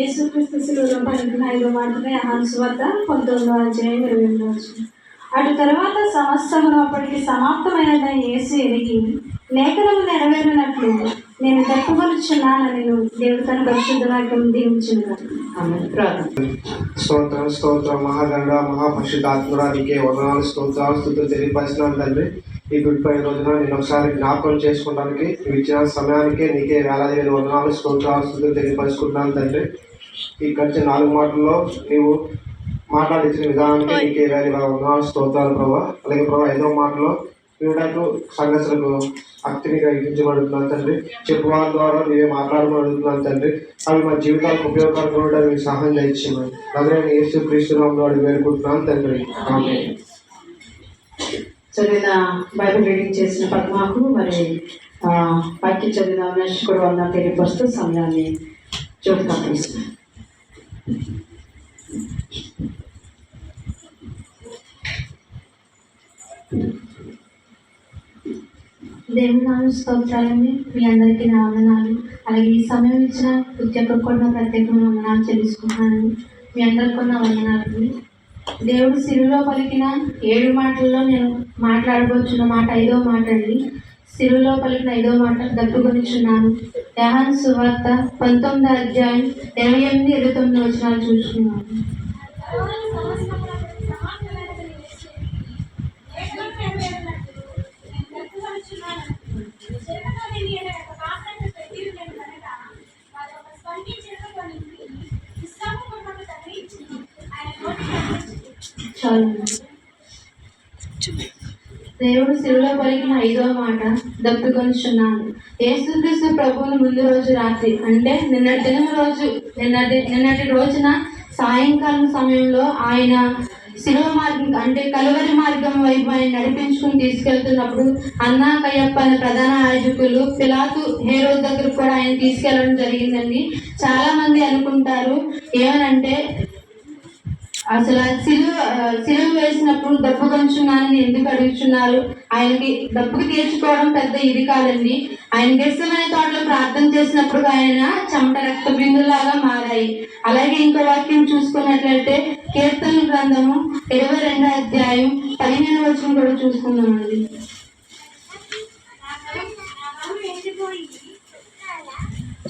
యేసుక్రీస్తు శిలువలో ఐదో మాటనే హాన్స్ వద్ద పంతొమ్మిదో అధ్యాయం ఇరవై ఎనిమిదో అటు తర్వాత సంవత్సరమును అప్పటికి సమాప్తమైనదని యేసు ఎరిగి లేఖనము నెరవేరినట్లు నేను దక్కుకొనిచున్నానని దేవుడు తన పరిశుద్ధ వాక్యం దీవించున్నాను ఆమె ప్రార్థన. స్తోత్రం స్తోత్రం మహాగండ మహాపరిశుద్ధాత్మరానికి వందనాలు స్తోత్రాలు స్థుతులు తెలియపరిచినాను తండ్రి. ఈ గుడ్ పై రోజున నేను ఒకసారి జ్ఞాపకం చేసుకోవడానికి నువ్వు ఇచ్చిన సమయానికి నీకే వేలాది వేల వందనాలు స్తోత్రాలు స్థుతులు తెలియపరుచుకుంటున్నాను తండ్రి. ఈ గడిచిన నాలుగు మాటల్లో నీవు మాట్లాడించిన విధానానికి నీకే వేల వందనాలు స్తోత్రాలు ప్రభావ అలాగే ప్రభావ ఐదో మాటలో క్రీడకు సంఘటనలకు అక్తిని గ్రహించబడుతున్నాను తండ్రి. చెప్పువారి ద్వారా నీవే మాట్లాడమని అడుగుతున్నాను తండ్రి. అవి మా జీవితాలకు ఉపయోగకరంగా ఉండడానికి సహాయం దయచేయమని అదే యేసు క్రీస్తునామంలో అడిగి వేడుకుంటున్నాను తండ్రి. చదివిన బైబిల్ రీడింగ్ చేసిన పద్మాకు మరి ఆ, పైకి చదివిన అవినాష్ కూడా వంద తెలియపరుస్తూ సమయాన్ని కప్పిస్తున్నాను దేవుని నామ స్తోత్రాలండి. మీ అందరికీ నా వందనాలు. అలాగే ఈ సమయం ఇచ్చిన ప్రతి ఒక్కరు కూడా ప్రత్యేకమైన వందనాలు చెల్లించుకుంటున్నాను. మీ అందరికి కూడా నా వందనాలండి. దేవుడు సిరులో పలికిన ఏడు మాటల్లో నేను మాట్లాడబోచున్న మాట ఐదో మాట అండి. సిరులో పలికిన ఐదో మాట దప్పుకొనిచున్నాను. యహాన్ సువార్త పంతొమ్మిదో అధ్యాయం ఇరవై ఎనిమిది ఇరవై తొమ్మిది వచనాలు చూసుకున్నాను చాలు. దేవుడు శిలువలో పలికిన ఐదో మాట దప్పుకొనిచున్నాను. యేసుక్రీస్తు ప్రభువుని ముందు రోజు రాత్రి అంటే నిన్నటి దినం రోజు నిన్నటి నిన్నటి రోజున సాయంకాలం సమయంలో ఆయన శిలువ మార్గం అంటే కలువరి మార్గం వైపు ఆయన నడిపించుకుని తీసుకెళ్తున్నప్పుడు అన్నా కయ్యప్ప అనే ప్రధాన యాజకులు పిలాతు హేరోద్ దగ్గరకు కూడా ఆయన తీసుకెళ్ళడం జరిగిందండి. చాలామంది అనుకుంటారు ఏమనంటే అసలు సిలువ సిలువ వేసినప్పుడు దప్పు కొంచున్నానని ఎందుకు అడుగుతున్నారు ఆయనకి దప్పుకి తీర్చుకోవడం పెద్ద ఇది కాదండి. ఆయన ఇష్టమైన తోటలో ప్రార్థన చేసినప్పుడు ఆయన చెమట రక్త బిందులాగా మారాయి. అలాగే ఇంకో వాక్యం చూసుకున్నట్లయితే కీర్తన గ్రంథము ఇరవై రెండో అధ్యాయం పదిహేను వచ్చిన కూడా చూసుకున్నామండి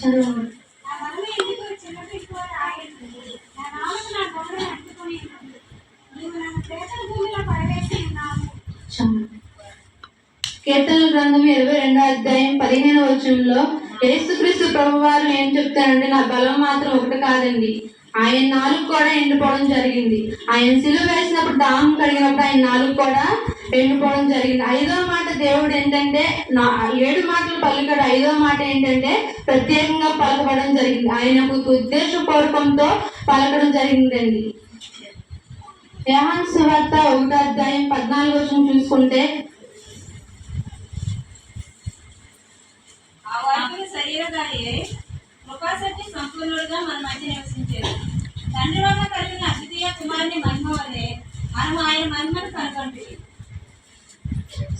చదవండి. కీర్తన గ్రంథం ఇరవై రెండో అధ్యాయం పదిహేను వచనంలో యేసుక్రీస్తు ప్రభువారు ఏం చెప్తారంటే నా బలం మాత్రం ఒకటి కాదండి. ఆయన నాలుగు కూడా ఎండిపోవడం జరిగింది. ఆయన సిలువ వేసినప్పుడు దాహం కలిగినప్పుడు ఆయన నాలుగు కూడా ఎండిపోవడం జరిగింది. ఐదో మాట దేవుడు ఏంటంటే నా ఏడు మాటలు పలుకడు. ఐదో మాట ఏంటంటే ప్రత్యేకంగా పలకబడడం జరిగింది. ఆయన ఉద్దేశపూర్వకంతో పలకడం జరిగిందండి. యోహాన్ సువార్త ఒకటో అధ్యాయం పద్నాలుగు వచ్చిన చూసుకుంటే ఆ వాక్యం శరీరధారియే కృపాశక్తి సంపూర్ణుడుగా మన మధ్య నివసించారు తండ్రి వల్ల కలిగిన అద్వితీయ కుమారుని మహిమ వల్లే మనం ఆయన మహిమను కనుగొంటుంది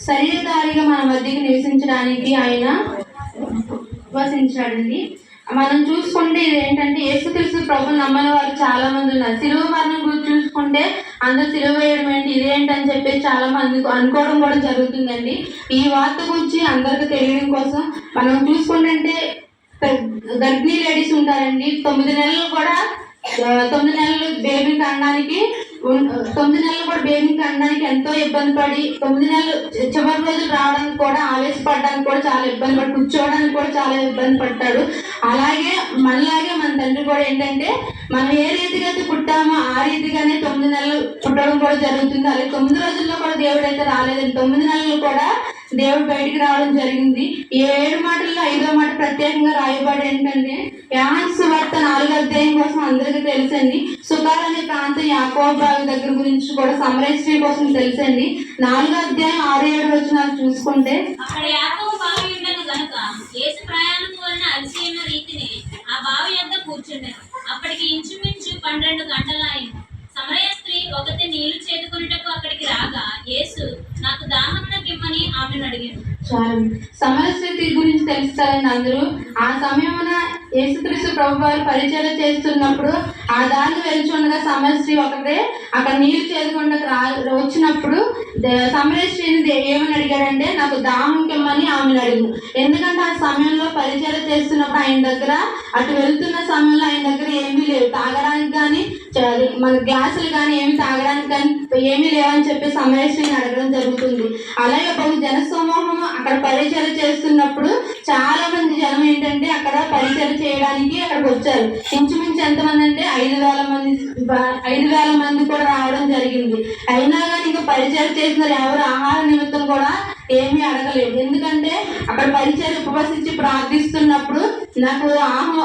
శరీరధారిగా మన మధ్యకి నివసించడానికి ఆయన వసించాడండి. మనం చూసుకుంటే ఇది ఏంటంటే యేసుక్రీస్తు ప్రభు నమ్మని వారు చాలా మంది ఉన్నారు. సిలువ మరణం గురించి చూసుకుంటే అందరు సిలువ వేయడం ఏంటి? ఇదేంటి అని చెప్పి చాలా మంది అనుకోవడం కూడా జరుగుతుందండి. ఈ వార్త గురించి అందరికి తెలియడం కోసం మనం చూసుకుంటే గర్భిణీ లేడీస్ ఉంటారండి. తొమ్మిది నెలలు కూడా తొమ్మిది నెలలు బేబీని కనడానికి తొమ్మిది నెలలు కూడా బేబీని కనడానికి ఎంతో ఇబ్బంది పడి తొమ్మిది నెలలు చివరి రోజులు రావడానికి కూడా ఆవేశపడడానికి కూడా చాలా ఇబ్బంది పడి కూర్చోవడానికి కూడా చాలా ఇబ్బంది పడతాడు అలాగే మనలాగే మన తండ్రి కూడా ఏంటంటే మనం ఏ రీతిగా అయితే పుట్టామో ఆ రీతిగానే తొమ్మిది నెలలు పుట్టడం కూడా జరుగుతుంది. అలాగే తొమ్మిది రోజుల్లో కూడా దేవుడు అయితే రాలేదండి. తొమ్మిది నెలలు కూడా దేవుడు బయటికి రావడం జరిగింది. ఈ ఏడు మాటల్లో ఐదో మాట ప్రత్యేకంగా రాయబడి ఏంటంటే యాహాన్ సువార్త నాలుగు అధ్యాయం కోసం అందరికీ తెలుసండి. సుఖాలు అనే ప్రాంతం యాకోబాగు దగ్గర గురించి కూడా సమరేశ్వరి కోసం తెలుసండి. నాలుగో అధ్యాయం ఆరు ఏడు వచనాలు చూసుకుంటే అక్కడ యాకోబు బావి ఉండను గనుక యేసు ప్రయాణం వలన అలసిన రీతిని ఆ బావి యొద్ద కూర్చుండెను. అప్పటికి ఇంచుమించు పన్నెండు గంటలాయను సమరయ స్త్రీ ఒకటి నీళ్ళు చేదుకొనుటకు అక్కడికి రాగా యేసు చాలు. సమరస్థితి గురించి తెలుస్తారని అందరూ ఆ సమయమున యేసుక్రీస్తు ప్రభు వారు పరిచయం చేస్తున్నప్పుడు ఆ దారిని వెళ్తుండగా సమరశ్రీ ఒకటే అక్కడ నీరు చేదుకుండా రా వచ్చినప్పుడు సమరేశ్వరిని ఏమని అడిగాడంటే నాకు దాహం కిమ్మని ఆమెను అడిగింది ఎందుకంటే ఆ సమయంలో పరిచయం చేస్తున్నప్పుడు ఆయన దగ్గర అటు వెళ్తున్న సమయంలో ఆయన దగ్గర ఏమీ లేవు. తాగడానికి కానీ మన గ్లాసులు కానీ ఏమి తాగడానికి కానీ ఏమీ లేవని చెప్పి సమరేశ్వరిని అడగడం జరుగుతుంది. అలాగే ఒక జన సమూహం అక్కడ పరిచయం చేస్తున్నప్పుడు చాలా మంది జనం ఏంటంటే అక్కడ పరిచయం చేయడానికి అక్కడికి వచ్చారు. ఇంచుమించు ఎంతమంది అంటే ఐదు వేల మంది ఐదు వేల మంది కూడా రావడం జరిగింది. అయినా కానీ ఇంకా పరిచయం చేసిన ఎవరు ఆహార నిమిత్తం కూడా ఏమీ అడగలేదు ఎందుకంటే అక్కడ పరిచయం ఉపవసించి ప్రార్థిస్తున్నప్పుడు నాకు ఆహం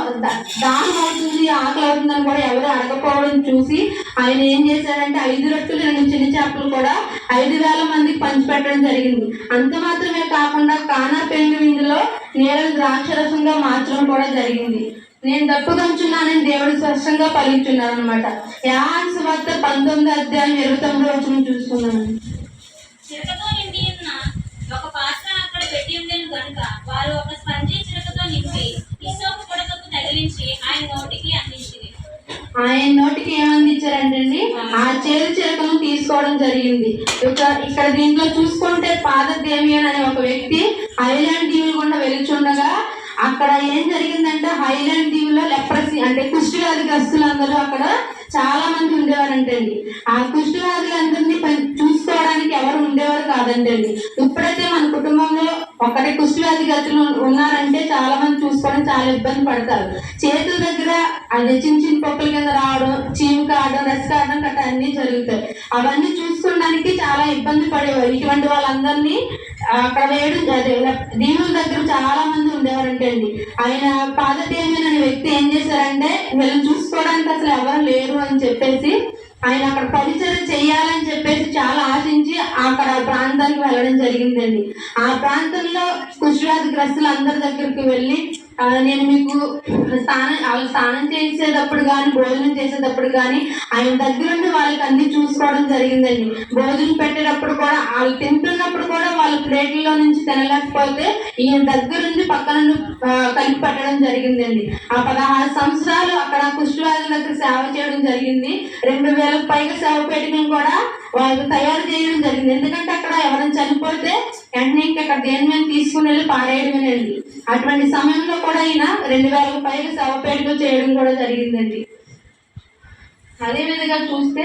దాహం అవుతుంది ఆకలి అవుతుందని కూడా ఎవరు అడగకపోవడం చూసి ఆయన ఏం చేశారంటే ఐదు రొట్టెలు రెండు చిన్న చేపలు కూడా ఐదు వేల మందికి పంచిపెట్టడం జరిగింది. అంత మాత్రమే కాకుండా కానా పెంగు విందులో నీళ్ళ ద్రాక్షరసంగా మార్చడం కూడా జరిగింది. నేను తప్పుకొంచున్నానని దేవుడు స్పష్టంగా పలుకుతున్నాను అనమాట యాన్స్ వార్త పంతొమ్మిది అధ్యాయం ఇరవై తొమ్మిది వచ్చిన చూసుకున్నాను చిరకతో నిండి ఉన్న ఒక పాత్ర అక్కడ పెట్టి ఉండేను కనుక వారు ఒక స్పంజి చిరకతో నింపి ఇసోపు కొడకకు తగిలించి ఆయన నోటికి అందించింది ఆయన నోటికి ఏమందించారంటండి ఆ చేదు చిరకను తీసుకోవడం జరిగింది. ఇక్కడ దీంట్లో చూసుకుంటే పాద దేమియన్ అనే ఒక వ్యక్తి ఐలాండ్ దీవులు గుండా వెలుచుండగా అక్కడ ఏం జరిగిందంటే హైలాండ్ దీవులో లెప్ర అంటే కుష్ఠవ్యాధిగ్రస్తులు అందరూ అక్కడ చాలా మంది ఉండేవారంటండి. ఆ కుష్ఠవ్యాధులందరినీ అందరినీ చూసుకోవడానికి ఎవరు ఉండేవారు కాదంటండి. ఇప్పుడైతే మన కుటుంబంలో ఒకటి గతులు ఉన్నారంటే చాలా మంది చూసుకోవడం చాలా ఇబ్బంది పడతారు. చేతుల దగ్గర అది చిన్న చిన్న పొక్కల కింద రావడం చీము కావడం రెస్ కావడం గట్రా అన్ని జరుగుతాయి. అవన్నీ చూసుకోవడానికి చాలా ఇబ్బంది పడేవారు. ఇటువంటి వాళ్ళందరినీ అక్కడ వేయడం దేవుని దగ్గర చాలా మంది ఉండేవారంటే అండి. ఆయన పాదదేవియన్ వ్యక్తి ఏం చేశారంటే వీళ్ళని చూసుకోవడానికి అసలు ఎవరు లేరు అని చెప్పేసి ఆయన అక్కడ పరిచయం చేయాలని చెప్పేసి చాలా ఆశించి అక్కడ ఆ ప్రాంతానికి వెళ్ళడం జరిగిందండి. ఆ ప్రాంతంలో కుష్ఠవ్యాధిగ్రస్తులు అందరి దగ్గరికి వెళ్ళి నేను మీకు స్నానం వాళ్ళు స్నానం చేసేటప్పుడు కానీ భోజనం చేసేటప్పుడు కానీ ఆయన దగ్గరుండి వాళ్ళకి అన్ని చూసుకోవడం జరిగిందండి. భోజనం పెట్టేటప్పుడు కూడా వాళ్ళు తింటున్నప్పుడు కూడా వాళ్ళ ప్లేట్లలో నుంచి తినలేకపోతే ఈయన దగ్గరుండి పక్కన కలిపి పెట్టడం జరిగిందండి. ఆ పదహారు సంవత్సరాలు అక్కడ కుష్ఠరాజుల దగ్గర సేవ చేయడం జరిగింది. రెండు వేలకు పైగా సేవ పెట్టడం కూడా వాళ్ళు తయారు చేయడం జరిగింది. ఎందుకంటే అక్కడ ఎవరైనా చనిపోతే వెంటనే ఇంకా అక్కడ దేని మీద తీసుకుని వెళ్ళి పారేయడమేనండి. అటువంటి సమయంలో కూడా ఈయన రెండు వేలకు పైగా శవపేటలో చేయడం కూడా జరిగిందండి. అదేవిధంగా చూస్తే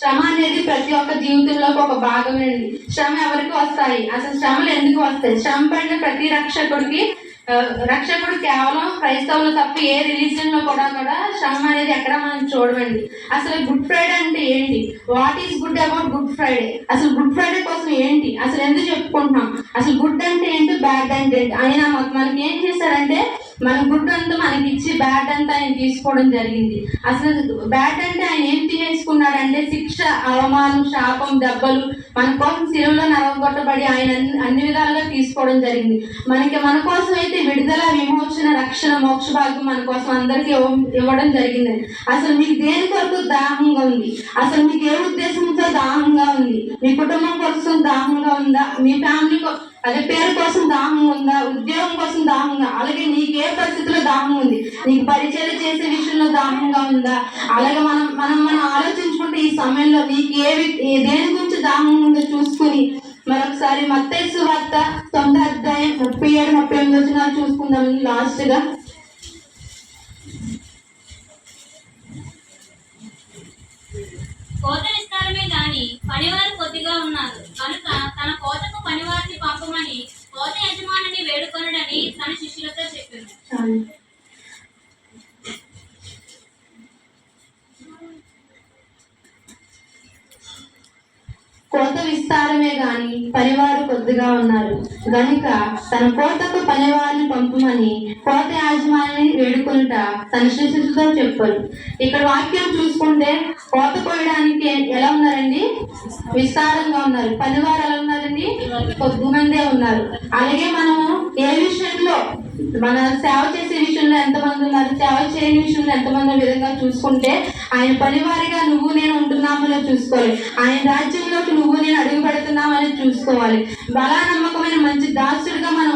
శ్రమ అనేది ప్రతి ఒక్క జీవితంలోకి ఒక భాగమేనండి. శ్రమ ఎవరికి వస్తాయి? అసలు శ్రమలు ఎందుకు వస్తాయి? శ్రమ పడిన ప్రతి రక్షకుడికి రక్షకుడు కేవలం క్రైస్తవులు తప్ప ఏ రిలీజన్లో కూడా కూడా శ్రమ అనేది ఎక్కడ మనం చూడమండి. అసలు గుడ్ ఫ్రైడే అంటే ఏంటి? What is good about Good Friday అసలు గుడ్ ఫ్రైడే కోసం ఏంటి? అసలు ఎందుకు చెప్పుకుంటున్నాం? అసలు గుడ్ అంటే ఏంటి బ్యాడ్ అంటే ఏంటి? ఆయన మనకి ఏం చేశారంటే మన గుడ్ అంతా మనకి ఇచ్చి అంతా ఆయన తీసుకోవడం జరిగింది. అసలు బ్యాట్ అంటే ఆయన ఏం తినేసుకున్నాడంటే శిక్ష అవమానం శాపం దెబ్బలు మన కోసం సిలువలో నరగొట్టబడి ఆయన అన్ని విధాలుగా తీసుకోవడం జరిగింది. మనకి మన కోసం అయితే విడుదల విమోచన రక్షణ మోక్ష భాగ్యం మన కోసం అందరికీ ఇవ్వడం జరిగింది. అసలు మీకు దేని కొరకు దాహంగా ఉంది? అసలు మీకు ఏ ఉద్దేశంతో దాహంగా ఉంది? మీ కుటుంబం కోసం దాహంగా ఉందా? మీ ఫ్యామిలీ కోసం అదే పేరు కోసం దాహం ఉందా? ఉద్యోగం కోసం దాహం ఉందా? అలాగే నీకు ఏ పరిస్థితిలో దాహం ఉంది? నీకు పరిచయం చేసే విషయంలో దాహంగా ఉందా? అలాగే మనం మనం మనం ఆలోచించుకుంటే ఈ సమయంలో నీకు ఏ ఏ దేని గురించి దాహం ఉందో చూసుకుని మరొకసారి మత్తైసు వార్త తొమ్మిది అధ్యాయం ముప్పై ఏడు ముప్పై ఎనిమిది వచ్చిన చూసుకుందాం లాస్ట్గా కోత విస్తారమే గాని పనివారు కొద్దిగా ఉన్నారు. కనుక తన కోతకు పనివారిని పంపమని కోత విస్తారమే గాని పనివారు కొద్దిగా ఉన్నారు. గనుక తన కోతకు పనివారిని పంపమని కోత యాజమాని వేడుకుంట తన శిశుతో చెప్పారు. ఇక్కడ వాక్యం చూసుకుంటే కోత కోయడానికి ఎలా ఉన్నారండి? విస్తారంగా ఉన్నారు. పనివారు ఎలా ఉన్నారండి? కొద్ది మందే ఉన్నారు. అలాగే మనము ఏ విషయంలో మన సేవ చేసే విషయంలో ఎంతమంది ఉన్నారు? సేవ చేయని విషయంలో ఎంతమంది విధంగా చూసుకుంటే ఆయన పనివారిగా నువ్వు నేను ఉంటున్నామని చూసుకోవాలి. ఆయన రాజ్యంలోకి నువ్వు నేను అడుగు పెడుతున్నామని చూసుకోవాలి. బలా నమ్మకమైన మంచి దాసుడిగా మనం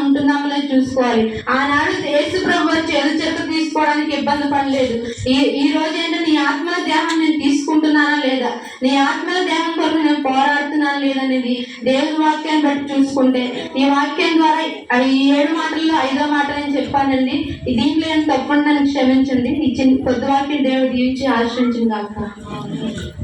ఉంటున్నామని చూసుకోవాలి. ఆనాడు యేసు ప్రభు వచ్చి చెత్త తీసుకోవడానికి ఇబ్బంది పడలేదు. ఈ ఈ రోజు ఏంటంటే నీ ఆత్మల దేహం నేను తీసుకుంటున్నానా లేదా? నీ ఆత్మల దేహం కొరకు నేను పోరాడుతున్నాను లేదనేది దేవుని వాక్యాన్ని బట్టి చూసుకుంటే నీ వాక్యం ద్వారా ఈ ఏడు మాటల్లో ఐదో మాట నేను చెప్పానండి. దీంట్లో ఏం తప్పకుండా నన్ను క్షమించండి. ఈ చిన్న కొద్ది వాక్యం దేవుడు దీవించి ఆశ్రయించింది కాక.